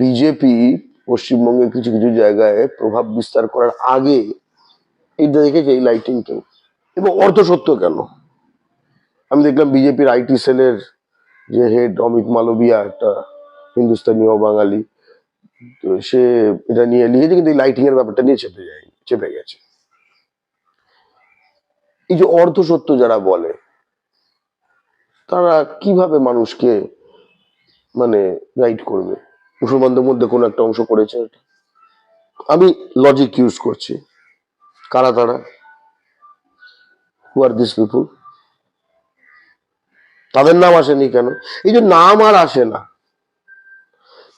BJP পশ্চিমবঙ্গের কিছু কিছু জায়গায় প্রভাব বিস্তার করার আগে এটা দেখেছে এই লাইটিং কেউ এবং অর্থ সত্য কেন? আমি দেখলাম বিজেপির আইটি সেলের যে হেড অমিত মালবিয়া, একটা হিন্দুস্তানি ও বাঙালি তো সে এটা নিয়ে লিখেছে, কিন্তু এই লাইটিং এর ব্যাপারটা নিয়ে চেপে যায়, চেপে গেছে। এই যে অর্থ সত্য যারা বলে, তারা কীভাবে মানুষকে মানে গাইড করবে? মুসলমানদের মধ্যে কোনো একটা অংশ করেছে আমি লজিক ইউজ করছি। কারা তারা? হু আর দিস পিপুল তাদের নাম আসেনি কেন? এই যে নাম আর আসে না।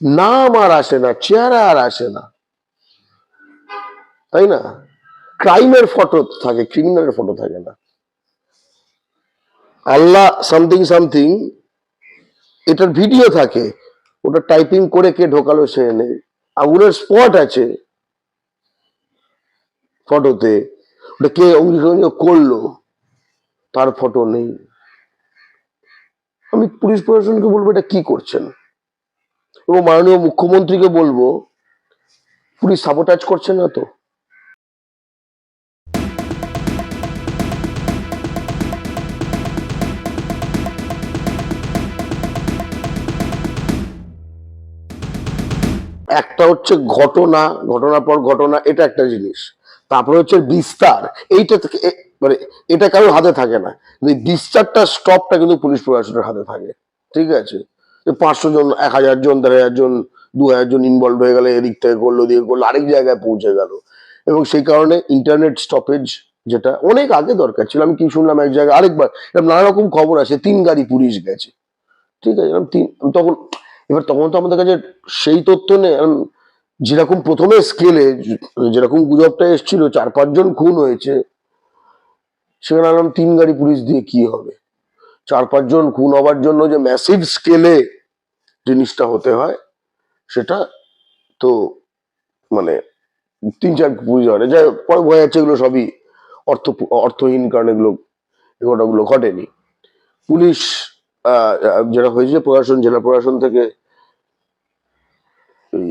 নাম আর আসে না, চেহারা আর আসে না। তাই না? ক্রাইমের ফটো থাকে ক্রিমিনালের ফটো থাকে না। আল্লাহ সামথিং সামথিং এটার ভিডিও থাকে। ওটা টাইপিং করে কে ঢোকালো সে নেই আগুনের স্পট আছে ফটোতে ওটা কে অগ্নিসংযোগ করল, তার ফটো নেই। আমি পুলিশ প্রশাসনকে বলব এটা কি করছেন? এবং মাননীয় মুখ্যমন্ত্রীকে বলব, পুলিশ সাবোটাজ করছে না তো? একটা হচ্ছে ঘটনা, ঘটনার পর ঘটনা, এটা একটা জিনিস। তারপরে হচ্ছে বিস্তার, এইটা থেকে মানে এটা কারোর হাতে থাকে না। বিস্তারটা, স্টপটা কিন্তু পুলিশ প্রশাসনের হাতে থাকে। ঠিক আছে? পাঁচশো জন, এক হাজার জন, দেড় হাজার জন, দু হাজার জন ইনভলভ হয়ে গেলে, এদিক থেকে করল দিয়ে করল, আরেক জায়গায় পৌঁছে গেল। এবং সেই কারণে ইন্টারনেট স্টপেজ যেটা অনেক আগে দরকার ছিল। আমি কি শুনলাম এক জায়গায়, আরেকবার নানা রকম খবর আছে তিন গাড়ি পুলিশ গেছে। ঠিক আছে? তিন, তখন এবার তখন তো আমাদের কাছে সেই তথ্য নেই। যেরকম প্রথমে স্কেলে যেরকম গুজবটা এসেছিল, চার পাঁচজন খুন হয়েছে, সেখানে আলাম তিন গাড়ি পুলিশ দিয়ে কি হবে? চার পাঁচজন খুন হবার জন্য যে ম্যাসিভ স্কেলে জিনিসটা হতে হয়, সেটা তো মানে তিন চার পুলিশ হয় না। যাই পরে বোঝা যাচ্ছে এগুলো সবই অর্থ অর্থহীন কারণ এগুলো এগুলোগুলো ঘটেনি। পুলিশ যেটা হয়েছে প্রশাসন, জেলা প্রশাসন থেকে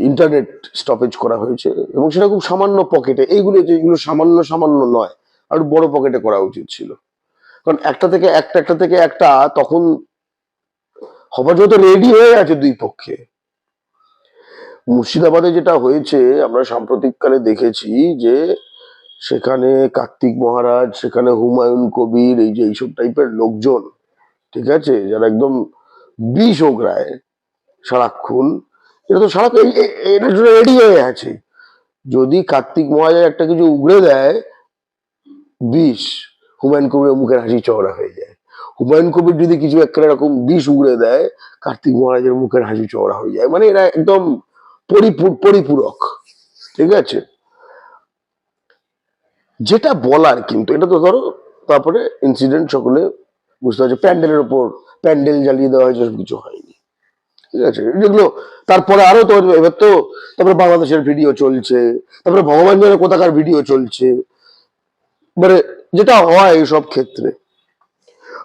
ইন্টারনেট স্টপেজ করা হয়েছে এবং সেটা খুব সামান্য পকেটে এইগুলো যেগুলো সামান্য সামান্য নয়, আর বড় পকেটে করা উচিত ছিল। কারণ একটা থেকে একটা একটা থেকে একটা তখন হবার যত রেডি হয়ে আছে দুই পক্ষে। মুর্শিদাবাদে যেটা হয়েছে, আমরা সাম্প্রতিককালে দেখেছি যে সেখানে কার্তিক মহারাজ, সেখানে হুমায়ুন কবির, এই যে এইসব টাইপের লোকজন ঠিক আছে? যারা একদম বিষ ওগড়ায় সারাক্ষণ এটা তো সারাক্ষণ রেডি হয়ে আছে যদি কার্তিক মহারাজ একটা কিছু উগড়ে দেয়, বিষ, হুমায়ুন কবিরের মুখের হাসি চওড়া হয়ে যায়। হুমায়ুন কবির যদি কিছু একটা এরকম বিষ উগড়ে দেয়, কার্তিক মহারাজের মুখের হাসি চওড়া হয়ে যায়। মানে এরা একদম পরিপূর- পরিপূরক। ঠিক আছে? যেটা বলার কিন্তু, এটা তো ধরো, তারপরে ইনসিডেন্ট সকলে বুঝতে পারছে? প্যান্ডেলের ওপর প্যান্ডেল জ্বালিয়ে দেওয়া হয়েছে সব কিছু হয়নি। ঠিক আছে? যেগুলো, তারপরে আরও তো এবার তো তারপরে বাংলাদেশের ভিডিও চলছে, তারপরে ভগবান জানে কোথাকার ভিডিও চলছে। মানে যেটা হয় এইসব ক্ষেত্রে।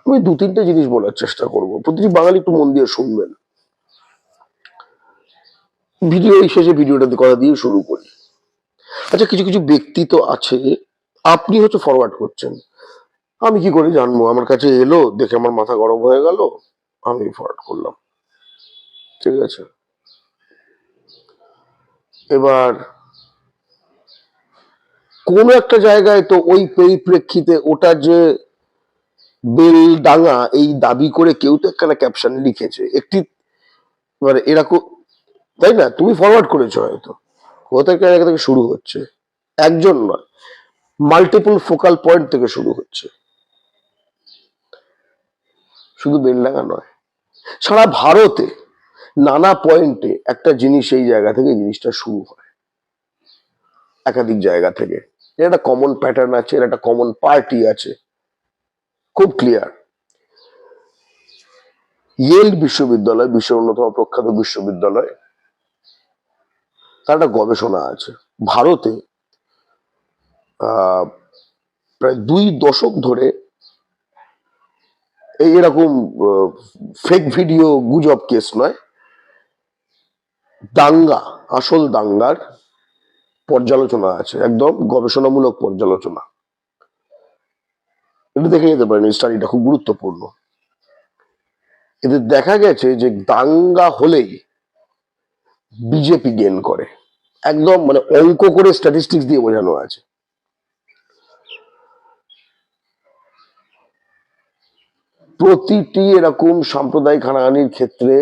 আমি দু তিনটে জিনিস বলার চেষ্টা করব। প্রতিটি বাঙালি একটু মন দিয়ে শুনবেন। ভিডিও এই শেষে ভিডিওটা কথা দিয়ে শুরু করি। আচ্ছা কিছু কিছু ব্যক্তি তো আছে, আপনি হচ্ছে ফরওয়ার্ড করছেন। আমি কি করে জানব? আমার কাছে এলো, দেখে আমার মাথা গরম হয়ে গেল, আমি ফরওয়ার্ড করলাম। ঠিক আছে? এবার, কোন একটা জায়গায় তো ওই পরিপ্রেক্ষিতে ওটা যে বেল ডাঙা এই দাবি করে কেউ তো একখানা ক্যাপশন লিখেছে। একটি মানে এরকম, তাই না? তুমি ফরওয়ার্ড করেছ হয়তো। কোথা থেকে জায়গা থেকে শুরু হচ্ছে? একজন নয় মাল্টিপল ফোকাল পয়েন্ট থেকে শুরু হচ্ছে। শুধু বেলডাঙ্গা নয়, সারা ভারতে নানা পয়েন্টে একটা জিনিস এই জায়গা থেকে জিনিসটা শুরু হয়। একাধিক জায়গা থেকে। এর একটা কমন প্যাটার্ন আছে, এর একটা কমন পার্টি আছে। খুব ক্লিয়ার ইয়েল বিশ্ববিদ্যালয়, বিশ্বের অন্যতম প্রখ্যাত বিশ্ববিদ্যালয়, তার একটা গবেষণা আছে। ভারতে প্রায় দুই দশক ধরে এই এরকম ফেক ভিডিও গুজব কেস নয়। দাঙ্গা, আসল দাঙ্গার পর্যালোচনা আছে, একদম গবেষণামূলক পর্যালোচনা। এটা দেখে যেতে পারেন স্টাডিটা খুব গুরুত্বপূর্ণ। এতে দেখা গেছে যে দাঙ্গা হলেই বিজেপি গেন করে। একদম মানে অঙ্ক করে স্ট্যাটিস্টিক্স দিয়ে বোঝানো আছে। প্রতিটি এরকম সাম্প্রদায়িক হানাহানির ক্ষেত্রে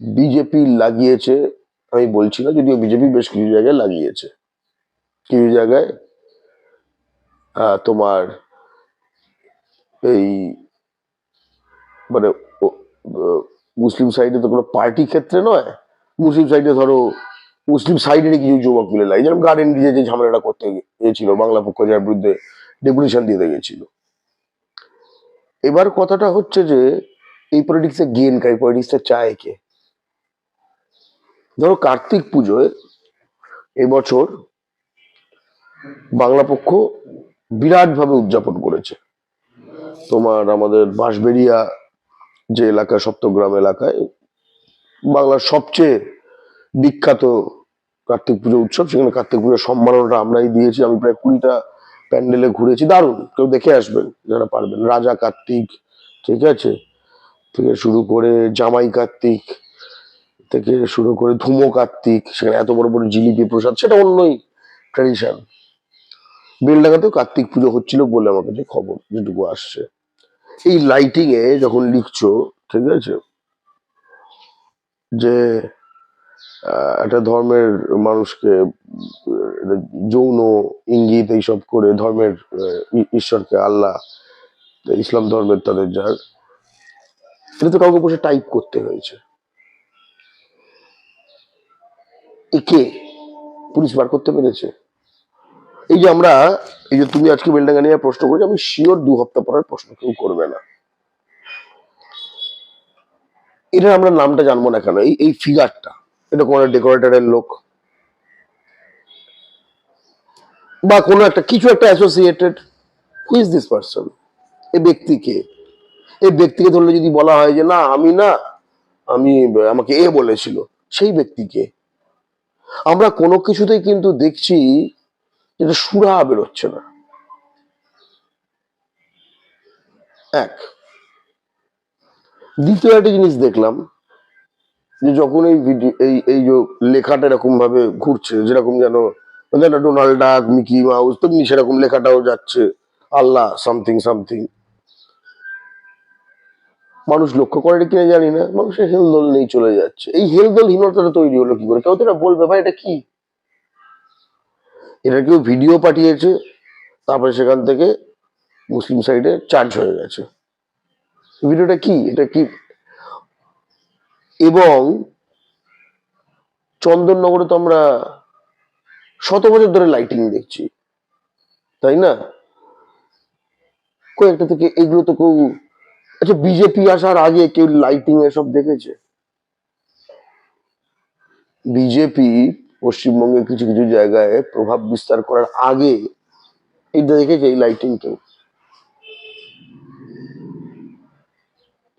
বিজেপি লাগিয়েছে, আমি বলছি না, যদিও বিজেপি বেশ কিছু জায়গায় লাগিয়েছে। কিছু জায়গায় তোমার এই মানে মুসলিম সাইডে তো কোনো পার্টি ক্ষেত্রে নয়, মুসলিম সাইডে ধরো, মুসলিম সাইডের কিছু যুবক মিলে লাগে। যেরকম গার্ডেন দিয়ে যে ঝামেলাটা করতে গিয়েছিল, বাংলা পক্ষ যার বিরুদ্ধে ডেপুটেশন দিতে গেছিল এবার কথাটা হচ্ছে যে, এই পলিটিক্সে গেন কাই পলিটিক্সটা চায় কে? ধরো কার্তিক পুজোয় এবছর বাংলা পক্ষ বিরাটভাবে উদযাপন করেছে। তোমার আমাদের বাঁশবেড়িয়া যে এলাকা, সপ্তগ্রাম এলাকায়, বাংলার সবচেয়ে বিখ্যাত কার্তিক পুজো উৎসব। সেখানে কার্তিক পুজোর সম্মাননাটা আমরাই দিয়েছি। আমি প্রায় কুড়িটা প্যান্ডেলে ঘুরেছি, দারুণ। কেউ দেখে আসবেন, যারা পারবেন। রাজা কার্তিক, ঠিক আছে? থেকে শুরু করে জামাই কার্তিক, থেকে শুরু করে ধুমো কার্তিক, সেখানে এত বড় বড় জিলিপি প্রসাদ, সেটা অন্যই ট্র্যাডিশন বেলডাঙ্গাতেও কার্তিক পুজো হচ্ছিল বলে আমার কাছে খবর, যেটুকু আসছে। এই লাইটিং এ যখন লিখছো, ঠিক আছে? যে একটা ধর্মের মানুষকে যৌন ইঙ্গিত এইসব করে ধর্মের ঈশ্বরকে, আল্লাহ ইসলাম ধর্মের তাদের যার এটা তো কাউকে বসে টাইপ করতে হয়েছে। একে পুলিশ বার করতে পেরেছে। এই যে আমরা, এই যে তুমি আজকে বেলডাঙ্গা নিয়ে প্রশ্ন করেছ, আমি শিওর দু হপ্তাহ পরের প্রশ্ন কেউ করবে না। এটা আমরা নামটা জানব না কেন? এই এই ফিগারটা এটা কোনো ডেকোরেটরের লোক বা কোনো একটা, কিছু একটা associated who is this person এই ব্যক্তিকে এই ব্যক্তিকে ধরলে যদি বলা হয় যে, না, আমি না, আমি, আমাকে এ বলেছিল, সেই ব্যক্তিকে আমরা কোনো কিছুতেই কিন্তু দেখছি যেটা সুরা বেরোচ্ছে না। এক। দ্বিতীয় একটা জিনিস দেখলাম যে যখন এই ভিডিও এই এই যে লেখাটা এরকম ভাবে ঘুরছে, যেরকম যেন যেন ডোনাল্ড ডাক মিকি মাউস তেমনি সেরকম লেখাটাও যাচ্ছে, আল্লাহ সামথিং সামথিং মানুষ লক্ষ্য করে কিনা জানি না মানুষের হেলদোল নেই চলে যাচ্ছে। এই হেলদোলহীনতাটা তৈরি হলো কি করে? কেউ তো বলবে, ভাই, এটা কি? এটা কেউ ভিডিও পাঠিয়েছে, তারপরে সেখান থেকে মুসলিম সাইডে চার্জ হয়ে গেছে। ভিডিওটা কি? এটা কি এবং চন্দননগরে তো আমরা শত বছর ধরে লাইটিং দেখছি, তাই না? কয়েকটা থেকে এগুলো তো কেউ আচ্ছা বিজেপি আসার আগে কেউ লাইটিং এসব দেখেছে? বিজেপি পশ্চিমবঙ্গের কিছু কিছু জায়গায় প্রভাব বিস্তার করার আগে এটা দেখেছে এই লাইটিং কেউ?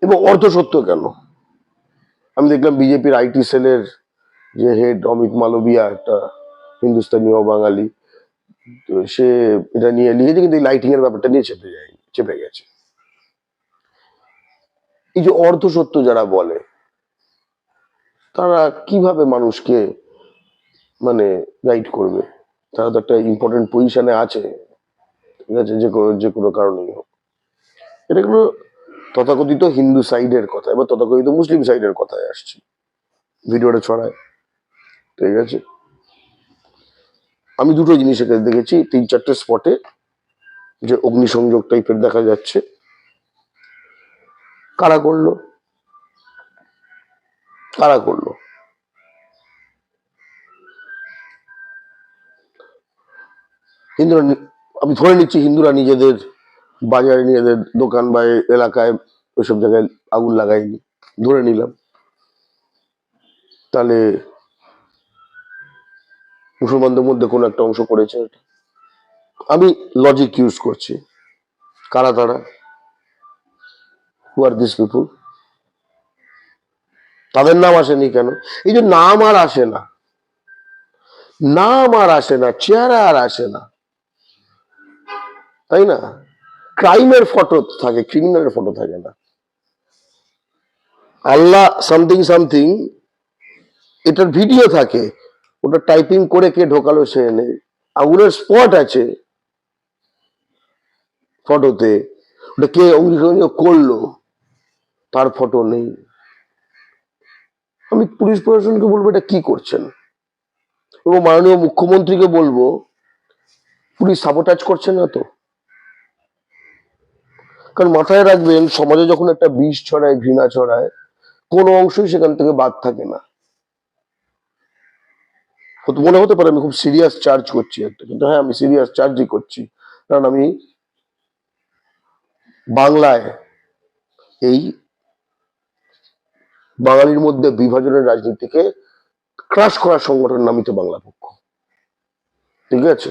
এবং অর্ধ সত্য কেন? আমি দেখলাম বিজেপির আইটি সেলের যে হেড অমিত মালবিয়া, একটা হিন্দুস্তানি ও বাঙালি, তো সে এটা নিয়ে লিখেছে, কিন্তু লাইটিং এর ব্যাপারটা নিয়ে চেপে যায়, চেপে গেছে। এই যে অর্ধ সত্য যারা বলে, তারা কীভাবে মানুষকে মানে গাইড করবে? তারা তো একটা ইম্পর্টেন্ট পজিশনে আছে, ঠিক আছে, যে কোনো যে কোনো কারণেই হোক। এটা কোনো তথাকথিত হিন্দু সাইডের কথা, এবার তথাকথিত মুসলিম সাইডের কথায় আসছি। ভিডিওটা ছড়ায়। ঠিক আছে? আমি দুটো জিনিস এখানে দেখেছি, তিন চারটে স্পটে যে অগ্নিসংযোগ টাইপের দেখা যাচ্ছে। কারা করল? কারা করল? হিন্দুরা আমি ধরে নিচ্ছি হিন্দুরা নিজেদের বাজারে নিজেদের দোকান বা এলাকায় ওইসব জায়গায় আগুন লাগায়নি ধরে নিলাম। তাহলে মুসলমানদের মধ্যে কোনো একটা অংশ করেছে আমি লজিক ইউজ করছি। কারা তারা? হু আর দিস পিপুল তাদের নাম আসেনি কেন? এই যে নাম আর আসে না। নাম আর আসে না, চেহারা আর আসে না। তাই না? ক্রাইমের ফটো থাকে, ক্রিমিনালের ফটো থাকে না। আল্লাহ সামথিং সামথিং এটার ভিডিও থাকে। ওটা টাইপিং করে কে ঢোকালো সে নেই। আঙুলের স্পট আছে ফটোতে ওটা কে অগ্নিসংযোগ করল, তার ফটো নেই। আমি পুলিশ প্রশাসনকে বলব এটা কি করছেন? এবং মাননীয় মুখ্যমন্ত্রীকে বলব, পুলিশ সাবোটাজ করছে না তো? কারণ মাথায় রাখবেন, সমাজে যখন একটা বিষ ছড়ায়, ঘৃণা ছড়ায়, কোনো অংশই সেখান থেকে বাদ থাকে না। মনে হতে পারে আমি খুব সিরিয়াস চার্জ করছি একটা, কিন্তু হ্যাঁ আমি সিরিয়াস চার্জই করছি। কারণ আমি বাংলায় এই বাঙালির মধ্যে বিভাজনের রাজনীতিকে ক্রাশ করার সংগঠন নামিত বাংলা পক্ষ। ঠিক আছে?